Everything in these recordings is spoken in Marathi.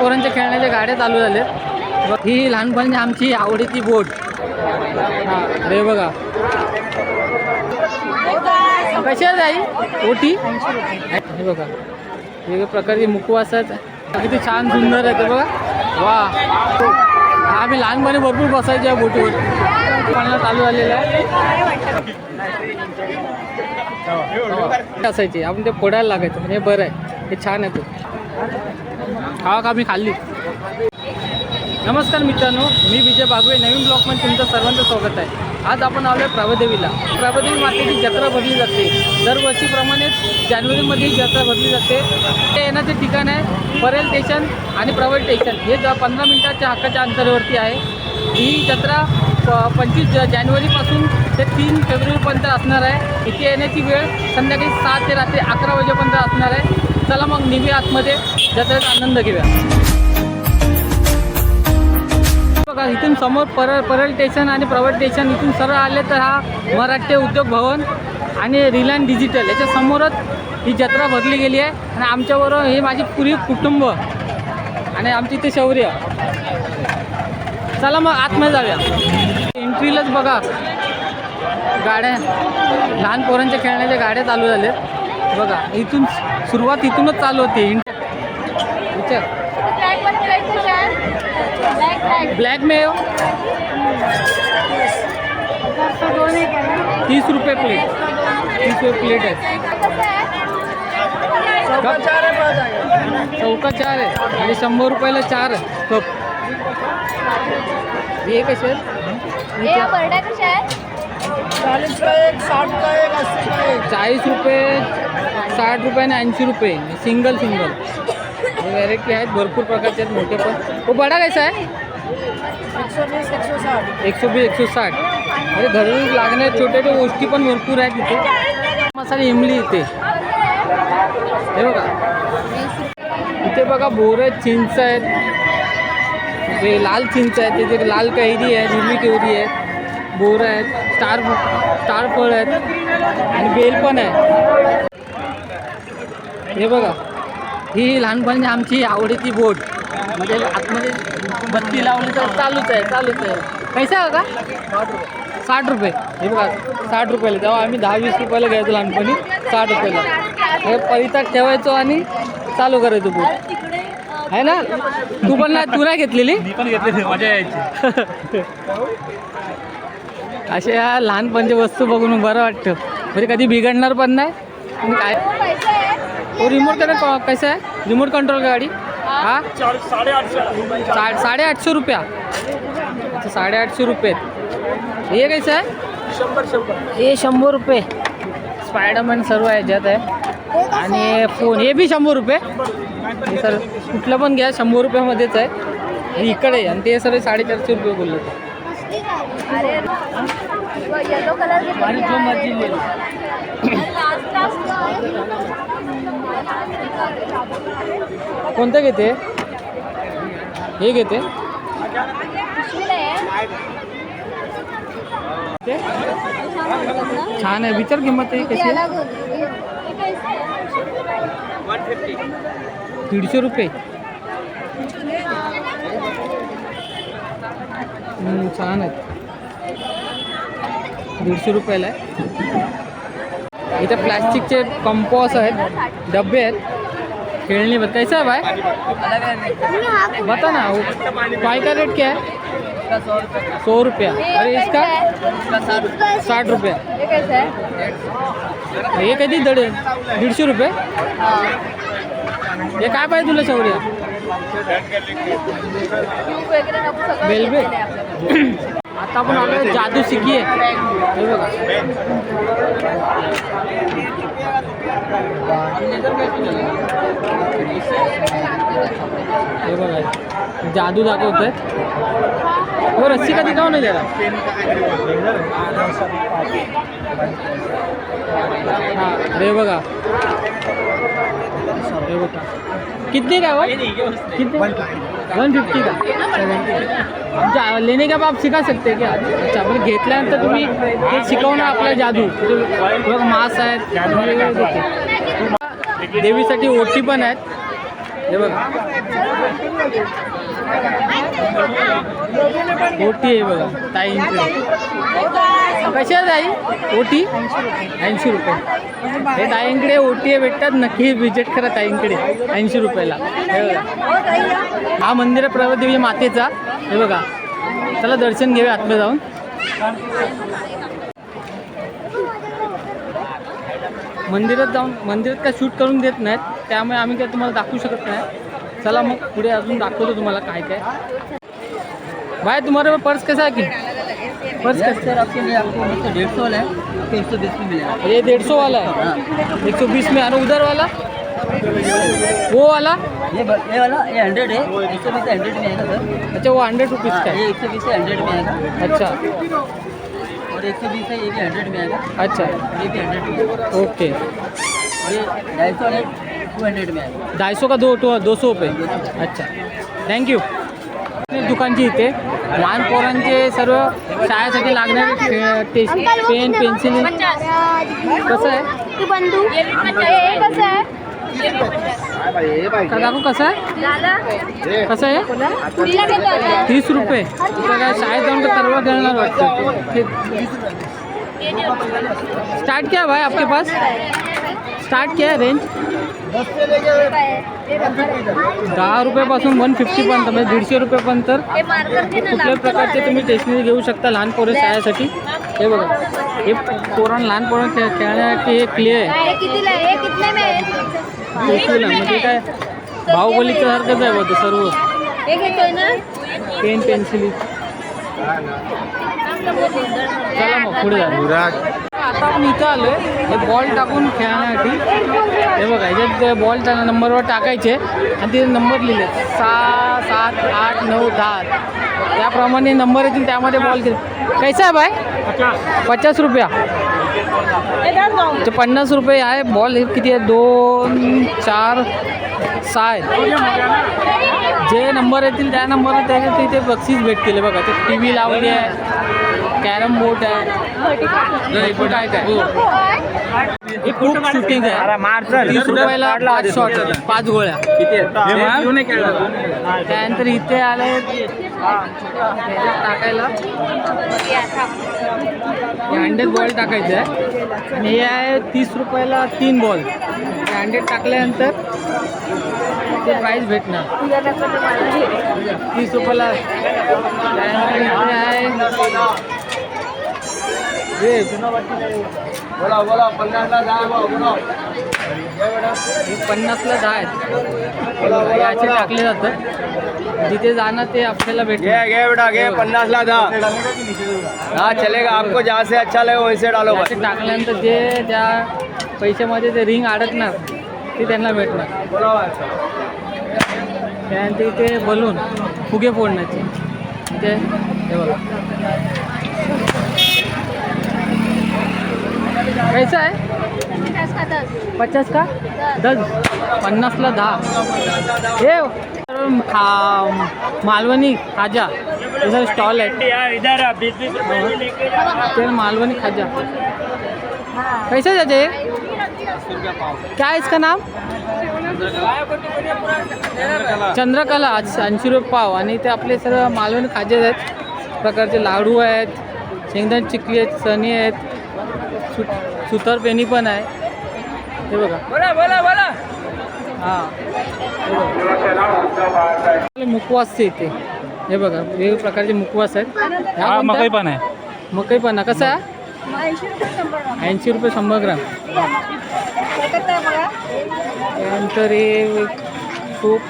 पोरांच्या खेळण्याच्या गाड्या चालू झाल्यात. ही लहानपणी आमची आवडीची बोट. हा अरे बघा. कशा जाई ओटी? हे बघा. वेगळ्या प्रकारचे मुखवास किती छान सुंदर आहे ते बघा. वा. आम्ही लहानपणी भरपूर बसायचो या बोटीवर. पाण्याला चालू झालेलं आहे. असायचे. आपण ते फोडायला लागायचं. हे बरं आहे. हे छान आहे तो. खावा का मी खाल्ली? नमस्कार मित्रांनो मी विजय बागवे. नवीन ब्लॉगमध्ये तुमचं सर्वांचं स्वागत आहे. आज आपण आलो आहे प्रभदेवीला. प्रभदेवी मातेची जत्रा भरली जाते. दरवर्षीप्रमाणेच जानेवारीमध्ये ही जत्रा भरली जाते. ते येण्याचे ठिकाण आहे परेल स्टेशन आणि प्रवल स्टेशन हे ज पंधरा मिनटाच्या हक्काच्या अंतरावरती आहे. ही जत्रा प पंचवीस ज जानेवारीपासून ते तीन फेब्रुवारीपर्यंत असणार आहे. इथे येण्याची वेळ संध्याकाळी सात ते रात्री अकरा वाजेपर्यंत असणार आहे. चला मग निघूया आतमध्ये. जत्रेचा आनंद घेऊया. बघा इथून समोर परळ परळ स्टेशन आणि प्रवट स्टेशन इथून सरळ आले तर हा मराठे उद्योग भवन आणि रिलायन्स डिजिटल याच्या समोरच ही जत्रा भरली गेली आहे आणि आमच्याबरोबर हे माझी पुरी कुटुंब आणि आमची इथे शौर्य. चला मग आतमध्ये जाऊया. एंट्रीलाच बघा. गाड्या लहान पोरांच्या खेळण्याच्या गाड्या चालू झाल्या बघा इथून सुरुवात इथूनच चालू होते. विचार. ब्लॅकमध्ये ब्लॅक कशा आहे ब्लॅक ब्लॅक ब्लॅक में हो. दोन एक आहे ना तीस रुपये प्लेट तीस रुपये प्लेट आहे. चौका चार आहे. आणि शंभर रुपयाला चार आहे. कप हे कसे आहेत बरड्या कशा आहे चालीस का एक साठ का एक अस्सी का एक. चाळीस रुपये साठ रुपये आणि ऐंशी रुपये. Single single. हे व्हरायटी आहेत भरपूर प्रकारचे आहेत मोठे पण. हो बडा कसा आहे? बीस एकशे वीस एकशे साठ. म्हणजे घरी लागणाऱ्या छोट्या छोट्या गोष्टी पण भरपूर आहेत इथे. मसाले इमली इथे. हे बघा. इथे बघा बोर आहेत चिंच आहेत. ते लाल चिंच आहेत तिथे लाल कैरी आहे हिरवी कैरी आहे. बोर आहेत स्टार स्टार फळ आहेत. आणि बेल पण आहे. हे बघा ही लहानपणी आमची आवडीची बोट. म्हणजे आतमध्ये बत्ती लावली तर चालूच आहे चालूच आहे. पैसा का? साठ रुपये. हे बघा साठ रुपयाला. तेव्हा आम्ही दहा वीस रुपयाला घ्यायचो लहानपणी साठ रुपयाला. हे परितात ठेवायचो आणि चालू करायचो बोट. आहे ना? तू पण नाही तू नाही घेतलेली? मी पण घेतले मजा यायची. अशा ह्या लहानपणच्या वस्तू बघून बरं वाटतं. म्हणजे कधी बिघडणार पण नाही. काय? तो रिमोट त्याला कसं आहे रिमोट कंट्रोल गाडी? हा? साडे आठशे सा। साडेआठशे रुपया? अच्छा, साडेआठशे रुपये। हे कसं आहे शंभर शंभर। हे शंभर रुपये। स्पायडरमॅन सर्व ह्याच्यात आहे. आणि फोन हे बी शंभर रुपये. हे सर कुठलं पण घ्या शंभर रुपयामध्येच आहे. हे इकडे आहे आणि ते सर्व साडेचारशे रुपये बोलले अरे येलो कलर की. कोणतं घेते? हे घेते? छान आहे. विचार किंमत आहे कशी? दीडशे रुपये. छान आहे. दीडशे रुपयाला आहे. इथे प्लॅस्टिकचे कंपॉस आहेत डब्बे आहेत. खेळणी बत कैसा है भाई? बता ना पाई का रेट क्या है? सौ रुपया. अरे इसका साठ रुपया. हे आहे हे? कधी दड दीडशे रुपये? हे काय पाहिजे तुला शौर्य? ट्यूब आता आपण जादू शिकी आहे. हे जादू दाखवत आहे हो, रस्सी कधी काऊन नाही जरा हाँ अरे बघा. बघा. कितने का कितने वन फिफ्टी का। जा लेने के आप सिखा सकते क्या? अच्छा म्हणजे घेतल्यानंतर तुम्ही ते ना आपला जादू। बघ मास आहेत. देवीसाठी ओटी पण आहेत. हे बघा. ओटी आहे बघा ताईंकडे कशा ताई? ओटी ऐंशी रुपये. हे ताईंकडे ओटी भेटतात नक्की विजिट करा ताईंकडे ऐंशी रुपयाला. हे बघा. हा मंदिर आहे प्रभदेवी मातेचा. हे बघा. चला दर्शन घेऊया आतमध्ये जाऊन. मंदिरात जाऊन मंदिरात काय शूट करून देत नाहीत त्यामुळे आम्ही काय तुम्हाला दाखवू शकत नाही. चला मग पुढे अजून दाखवतो तुम्हाला काय काय. भाई तुम्हारे पास पर्स कैसा है कि? पर्स कैसा सर आपके लिए आपको डेढ़ सौ वाला है आपको एक सौ बीस में मिलेगा। ये डेढ़ सौ वाला है? एक सौ बीस में और उधर वाला? वो वाला? ये ये वाला ये हंड्रेड है एक सौ बीस हंड्रेड में आएगा सर। अच्छा वो हंड्रेड रुपीज़ हाँ, का ये एक सौ बीस हंड्रेड में आएगा। अच्छा। और एक सौ बीस है ये भी हंड्रेड में आएगा। अच्छा। ये भी हंड्रेड में ओके। और ये ढाई सौ टू हंड्रेड में आएगा। ढाई सौ का दो दो सौ रुपये अच्छा। थँक्यू दुकानची इथे. लहान पोरांचे सर्व शाळेसाठी लागणारे पेन पेन्सिल. कसं आहे? ये कसं आहे? दाखवू कसं आहे? कसं आहे? आता तीस रुपये. काय शाळेत जाऊन सर्व खेळणार वाटतं. स्टार्ट क्या भाई आपके पास? स्टार्ट क्या है रेंज दहा रुपयापासून वन फिफ्टीपर्यंत म्हणजे दीडशे रुपयापर्यंत कुठल्याही प्रकारचे तुम्ही स्टेशनरी घेऊ शकता लहान पोरं शाळेसाठी. हे बघा हे पोरां लहान पोरं खेळ खेळण्यासाठी हे क्ले आहे. म्हणजे काय? बाहुबलीचं सारखंच आहे बघ सर्व. हे पेन पेन्सिल. चला मग पुढे जा आता आपण इथं आलोय. हे बॉल टाकून खेळण्यासाठी. हे बघा ह्याच्यात बॉल नंबरवर टाकायचे आणि तिथे नंबर लिहिले. सहा सात आठ नऊ दहा. त्याप्रमाणे नंबर येतील त्यामध्ये बॉल घेत कैसा आहे बाय पचास रुपया. ते पन्नास रुपये आहे. बॉल हे किती आहे? दोन चार सहा आहेत जे नंबर येतील त्या नंबरवर त्याच्या तिथे बक्षीस भेटतील. बघा ते टी व्ही लावली आहे. कॅरम बोर्ड आहे. काय काय? हे. खूप शूटिंग आहे. तीस रुपयाला पाच शॉट पाच गोळ्या. त्यानंतर इथे आले. टाकायला. हे हंड्रेड बॉल टाकायचे आहे. आणि हे आहे तीस रुपयाला तीन बॉल हे हंड्रेड टाकल्यानंतर ते प्राईज भेटणार. तीस रुपयाला. त्यानंतर इथे आहे बोला बोला पन्नासला दहा बोला हे पन्नासला दहा आहेत. याचे टाकले जातं जिथे जाणं ते आपल्याला घे भेटणार घे बेटा घे पन्नास ला दहा. हाँ चलेगा. आपको जहाँ से अच्छा लगे वैसे डालो बस. टाकल्यानंतर जे त्या पैशामध्ये ते रिंग अडकणार ते त्यांना भेटणार. त्यानंतर इथे बलून फुगे फोडण्याचे. इथे हे बघा. कैसा आहे? पचास का दस? पन्नासला दहा. हे मालवणी खाजा. सर स्टॉल आहे मालवणी खाजा. कैसे जाते क्या है इसका नाम? चंद्रकला. ऐंशी रुपये पाव. आणि ते आपले सर्व मालवणी खाजे आहेत. प्रकारचे लाडू आहेत. शेंगदाण चिकली आहेत सणी आहेत. सुतर पेनी पण आहे. हे बघा. बोला बोला बोला. हां. हे बघा मुखवासचे इथे हे बघा वेगवेगळ्या प्रकारचे मुखवास आहेत. हा मकई पण आहे. मकई पण आहे कसं आहे ऐंशी रुपये शंभर ग्राम. त्यानंतर हे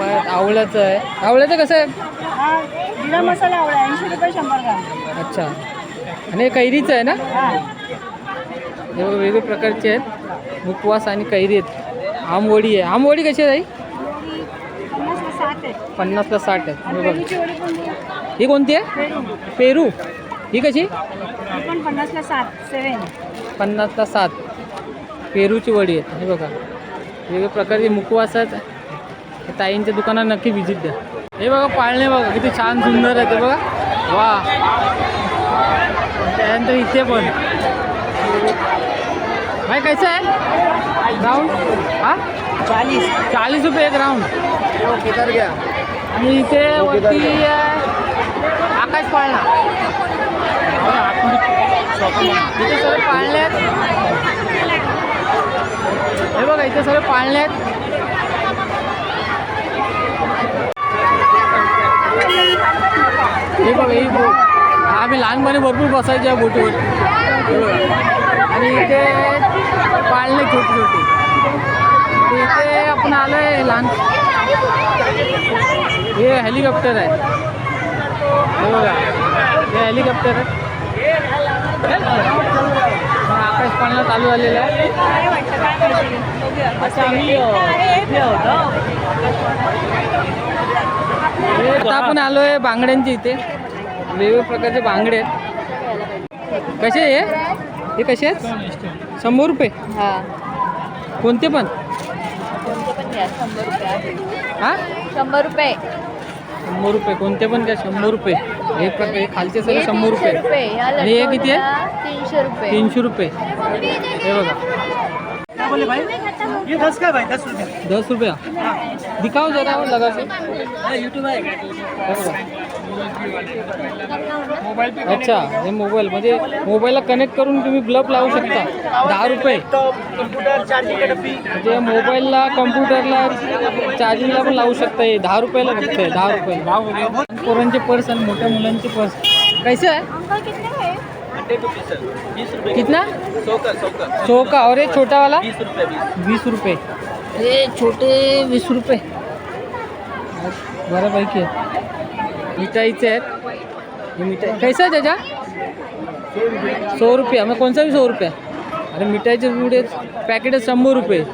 आहे आवळ्याचं आहे. आवळ्याचं कसं आहे? हा जिरा मसाला आवडा ऐंशी रुपये शंभर ग्राम. अच्छा. आणि हे कैरीचं आहे ना? हे बघा वेगवेगळ्या प्रकारचे आहेत. मुखवास आणि कैरी आहेत. आमवडी आहे. आमवडी कशी आहे ताई? पन्नासला सात पन्नासला साठ आहे. हे बघा. ही कोणती आहे? पेरू. ही कशी? पन्नासला सात सेवन पन्नासला सात पेरूची वडी आहेत. हे बघा. वेगवेगळ्या प्रकारचे मुखवास आहेत. ताईंच्या दुकानात नक्की व्हिजिट द्या. हे बघा पाळणे बघा. किती छान सुंदर आहे ते बघा. वा त्यानंतर इथे पण. भाई कैसा आहे राऊंड हा? चाळीस चाळीस रुपये एक राऊंड किधर गया? आणि इथे वरती आहे आकाश पाळणा इथे सर्व पाळणे आहेत हे बघा इथे सर्व पाळणे आहेत हे बघा ही बोट आम्ही लहानपणी भरपूर बसायचो या बोटीवर. हे आणि इथे पाळणे छोटी छोटी. इथे आपण आलो आहे लहान हे हेलिकॉप्टर आहे. हो हे बघा हे हेलिकॉप्टर आहे. आकाश पाळणं चालू झालेलं आहे. अच्छा आम्ही आता आपण आलो आहे बांगड्यांच्या इथे. वेगवेगळ्या प्रकारचे बांगडे आहेत. कसे आहे हे कसे आहेत? शंभर रुपये? हा. कोणते पण? कोणते पण घ्या शंभर रुपये. आहे. हां? शंभर रुपये. शंभर रुपये कोणते पण काय शंभर रुपये. हे प्रकार हे खालचे हे सगळे शंभर तीनशे रुपये. आणि हे किती आहे? तीनशे रुपये. तीनशे रुपये. हे बघा. ये दस का भाई? दस रुपये। दस रुपया? दिखाओ जरा और लगा के। यूट्यूब अच्छा हे मोबाईल म्हणजे मोबाईलला कनेक्ट करून तुम्ही ब्लब लावू शकता. दहा रुपये. कम्प्युटर चार्जिंग डब्बी. म्हणजे मोबाईलला कम्प्युटरला चार्जिंगला पण लावू शकता हे. दहा रुपयाला फक्त आहे, दहा रुपये पोरांचे पर्स आणि मोठ्या मुलांचे पर्स. कैसे आहे? कितने बीस रुपये कितना सौ का सौ का सौ का और ये छोटा वाला? बीस रुपये बीस. वीस रुपये। हे छोटे वीस रुपये। बऱ्यापैकी आहे मिठाईचे आहेत। मिठाई कैसा आहे त्याच्या सौ रुपया. मग कोणचा बी सौ रुपया? अरे मिठाईचे पुढे पॅकेट आहे शंभर रुपये.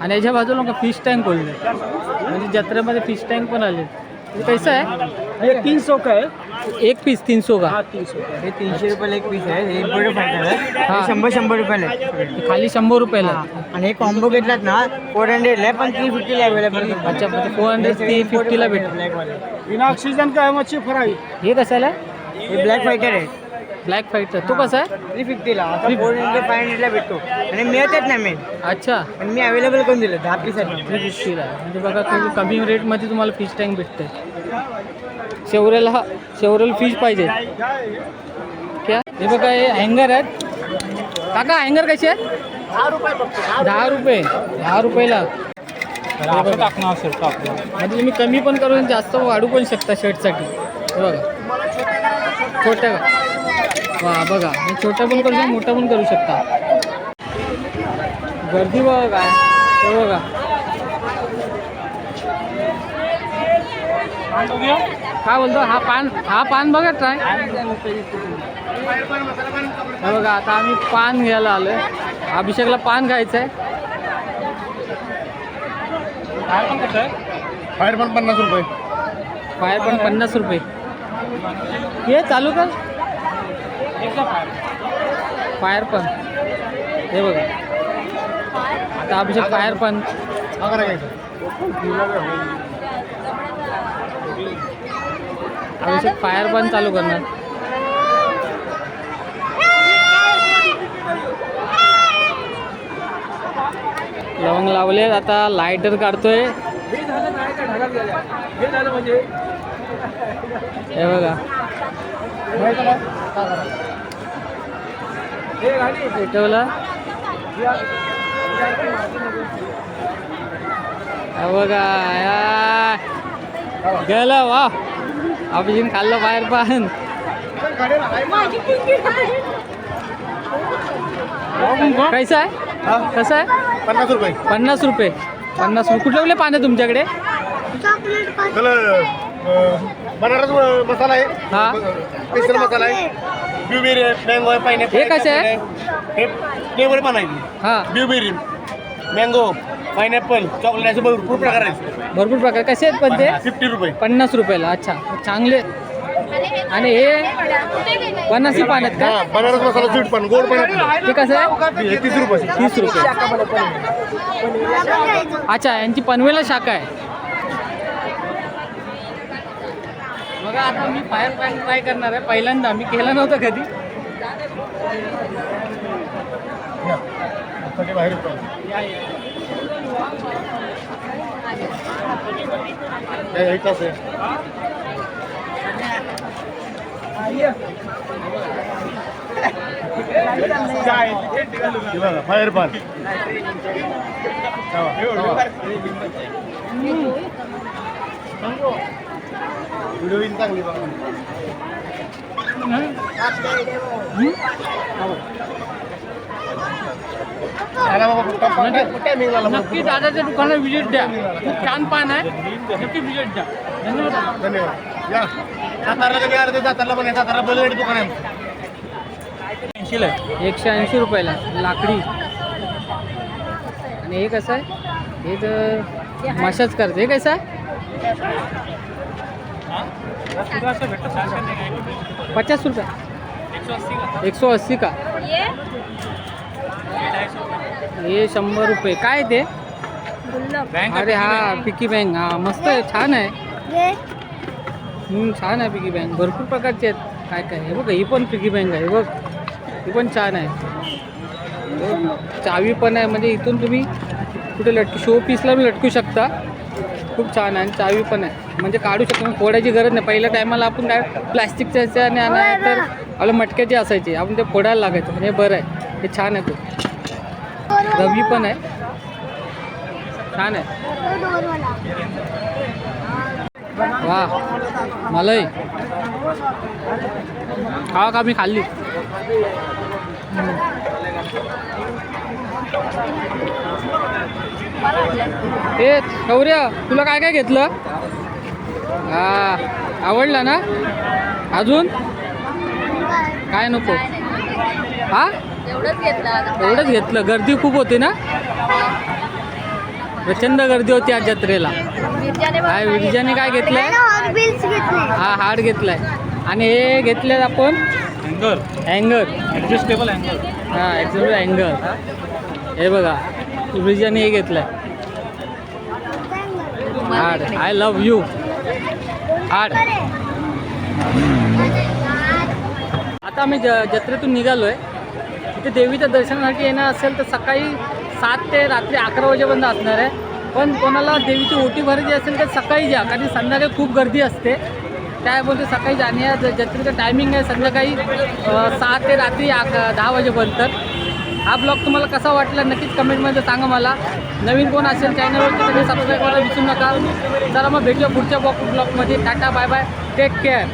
आणि याच्या बाजूला का फिश टँक खोलले. म्हणजे जत्रेमध्ये फिश टँक पण आले. कैसा आहे ये तीन सौ का है। एक पीस तीन सौ का? हाँ तीन सौ का। हे तीनशे रुपयाला एक पीस आहे हे इम्पोर्टेड फायटर आहे हा. हे। शंभर शंभर रुपयाला आहे हे खाली शंभर रुपयाला आणि हे कॉम्बो घेतलात ना फोर हंड्रेडला आहे. पण थ्री फिफ्टीला अवेलेबल अच्छा म्हणजे फोर हंड्रेड थ्री फिफ्टीला भेटेल ब्लॅक वाले. बिना ऑक्सिजन का है मच्छी फ्राई? हे कशाला? आहे हे ब्लॅक फायटर आहे. ब्लॅक फाईटर तो कसा आहे? थ्री फिफ्टीला आता फोर हंड्रेड फाय हंड्रेडला भेटतो. आणि मिळतात ना मेन अच्छा. पण मी अवेलेबल करून दिलं दहा पीस आहे थ्री फिफ्टीला म्हणजे बघा तुम्ही कमी रेटमध्ये तुम्हाला फिश टँक भेटते शेवरेला हा शेवरेल फिश पाहिजे. क्या? हे बघा हे हँगर आहेत. काका हँगर कसे आहेत दहा रुपये. दहा रुपयेला. टाकणार असेल टाकणार म्हणजे तुम्ही कमी पण करून जास्त वाढू पण शकता शर्टसाठी हे बघा. छोट्या का वा बघा. हे छोटं पण करू शकता मोठं पण करू शकता. गर्दी बघा काय. हे बघा. काय बोलतो? हा पान हा पान बघा ट्राय. हे बघा आता आम्ही पान घ्यायला आलोय. अभिषेकला पान खायचं आहे फायर पण पन्नास रुपये. फायर पण पन्नास रुपये. हे चालू कर. फायर पण. हे बघा. आता अभिषेक फायर पण. अभिषेक फायर पण चालू करणार. लवंग लावले आता लायटर काढतोय. हे बघा. पेटवला हे बघा या. गेलं वा. अभिजिन खाल्लं बाहेर पण. कैसा आहे? कसं आहे? पन्नास रुपये. पन्नास रुपये. पन्नास रुपये. कुठले कुठले पान आहे तुमच्याकडे बनारस मसाला आहे. हा. स्पेशल मसाला आहे. ब्लूबेरी आहे मँगो आहे पायनॅपल हे कसे आहे? हे फ्लेवर पण आहे. हा. ब्लूबेरी मँगो पायनॅपल चॉकलेट असे भरपूर प्रकार आहेत. भरपूर प्रकार. कसे आहेत पण ते? फिफ्टी रुपये. पन्नास रुपयाला. अच्छा. चांगले. आणि हे? बनारसी पान आहेत हा का बनारस मसाला स्वीट पण गोड पण आहे. ते कसं आहे? हे तीस रुपये. तीस रुपये. अच्छा यांची पनवेला शाखा आहे. बघा आता मी फायर पॅन ट्राय करणार आहे? पहिल्यांदा मी केलं नव्हतं कधी. फायर पान व्हिडिओ इन चांगली बाबा. नक्की दादाच्या दुकानात विजिट द्या. खूप छान पान आहे. नक्की विजिट द्या. धन्यवाद. धन्यवाद. या. सातारला कधी आलं तर सातारला पण आहे सातारा बलवेड दुकान आहे. एकशे ऐंशी रुपयाला. लाकडी. आणि हे कसं आहे? हे तर मशाज करते हे कसं आहे? पचास रुपये. एक सौ अस्सी का? ये? हे शंभर रुपये. काय ते? अरे हा पिकी बँक. हा मस्त आहे छान आहे. छान आहे पिकी बँक. भरपूर प्रकारचे आहेत. काय काय? हे बघ ही पण पिकी बँक आहे हे बघ. ही पण छान आहे. चावी पण आहे म्हणजे इथून तुम्ही कुठे लटकू शो पीसला पण लटकू शकता. खूप छान आहे आणि चावी पण आहे. म्हणजे काढू शकतो फोडायची गरज नाही. पहिल्या टायमाला आपण काय प्लॅस्टिकच्या ह्याच्याने आणाय तर आपल्या मटक्याची असायची. आपण ते फोडायला लागायचं. म्हणजे हे बरं आहे. हे छान आहे तो. रवी पण आहे. छान आहे. वा. मलाही खावा का मी खाल्ली? ए शौर्य तुला काय काय घेतलं? हा आवडला ना? अजून? काय नको? हा? एवढंच घेतलं एवढंच घेतलं. गर्दी खूप होती ना? प्रचंड गर्दी होती आज जत्रेला. काय विरजाने काय घेतलंय? हा हार्ड घेतलाय. आणि हे घेतले आपण? अँगर हँगर ॲडजस्टेबल अँगर हा ॲक्च्युली हँगर हे बघा. रिजन हे घेतलं आहे आठ आय लव्ह यू आठ आता आम्ही ज जत्रेतून निघालो आहे तिथे देवीच्या दर्शनासाठी येणं असेल तर सकाळी सात ते रात्री अकरा वाजेपर्यंत असणार आहे. पण कोणाला देवीची ओटी भरायची असेल तर सकाळी जा कारण संध्याकाळी खूप गर्दी असते. त्यामध्ये सकाळी जाण्या जत्रेचं टायमिंग आहे संध्याकाळी सहा ते रात्री अक दहा वाजेपर्यंत. हा ब्लॉग तुम्हाला कसा वाटला नक्कीच कमेंटमध्ये सांगा मला. नवीन कोण असेल चॅनलवरती तुम्ही सबस्क्राईब करायला विसरू नका. चला मग भेटूया पुढच्या ब्लॉग ब्लॉगमध्ये. Tata bye bye take care